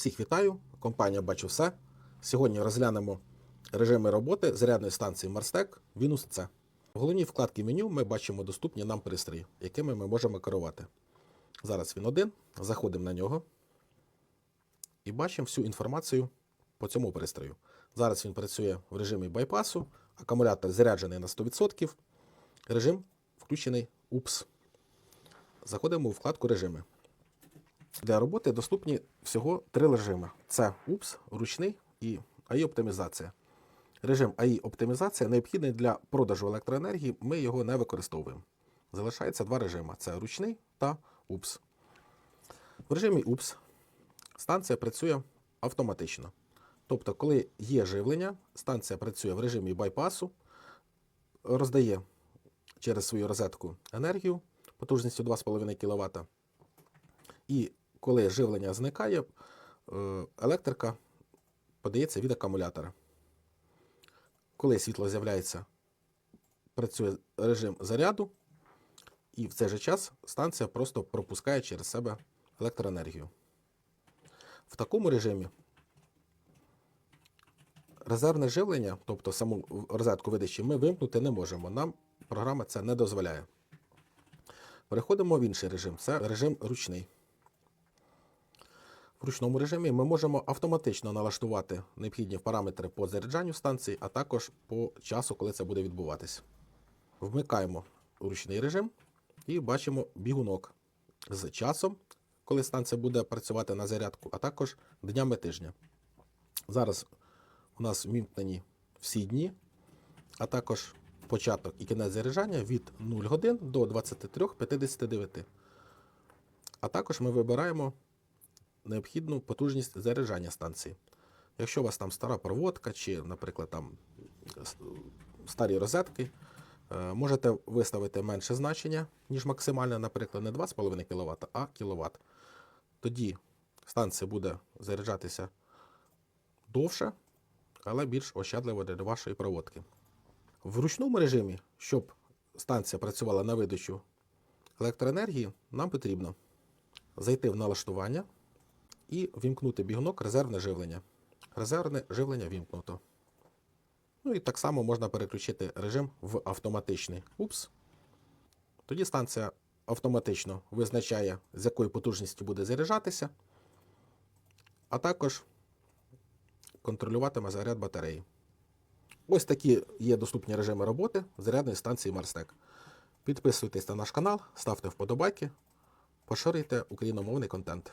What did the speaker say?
Всіх вітаю! Компанія Бачу все. Сьогодні розглянемо режими роботи зарядної станції Марстек Winus C. В головній вкладці меню ми бачимо доступні нам пристрої, якими ми можемо керувати. Зараз він один. Заходимо на нього і бачимо всю інформацію по цьому пристрою. Зараз він працює в режимі байпасу, акумулятор заряджений на 100%, режим включений UPS. Заходимо у вкладку режими. Для роботи доступні всього три режими: це UPS, ручний і AI оптимізація. Режим AI оптимізація необхідний для продажу електроенергії, ми його не використовуємо. Залишається два режими: це ручний та UPS. В режимі UPS станція працює автоматично. Тобто, коли є живлення, станція працює в режимі байпасу, роздає через свою розетку енергію потужністю 2,5 кВт. І коли живлення зникає, е, електрика подається від акумулятора. Коли світло з'являється, працює режим заряду, і в цей же час станція просто пропускає через себе електроенергію. В такому режимі резервне живлення, тобто саму розетку видачі, ми вимкнути не можемо. Нам програма це не дозволяє. Переходимо в інший режим. Це режим ручний. В ручному режимі ми можемо автоматично налаштувати необхідні параметри по заряджанню станції, а також по часу, коли це буде відбуватись. Вмикаємо ручний режим і бачимо бігунок з часом, коли станція буде працювати на зарядку, а також днями тижня. Зараз у нас вмімкнені всі дні, а також початок і кінець заряджання від 0 годин до 23.59. А також ми вибираємо необхідну потужність заряджання станції. Якщо у вас там стара проводка чи, наприклад, там старі розетки, е, можете виставити менше значення, ніж максимальне, наприклад, не 2,5 кВт, а кВт. Тоді станція буде заряджатися довше, але більш ощадливо для вашої проводки. В ручному режимі, щоб станція працювала на видачу електроенергії, нам потрібно зайти в налаштування і вімкнути бігунок резервне живлення. Резервне живлення вімкнуто. Ну і так само можна переключити режим в автоматичний УПС. Тоді станція автоматично визначає, з якою потужністю буде заряджатися, а також контролюватиме заряд батареї. Ось такі є доступні режими роботи зарядної станції Марстек. Підписуйтесь на наш канал, ставте вподобайки, поширюйте україномовний контент.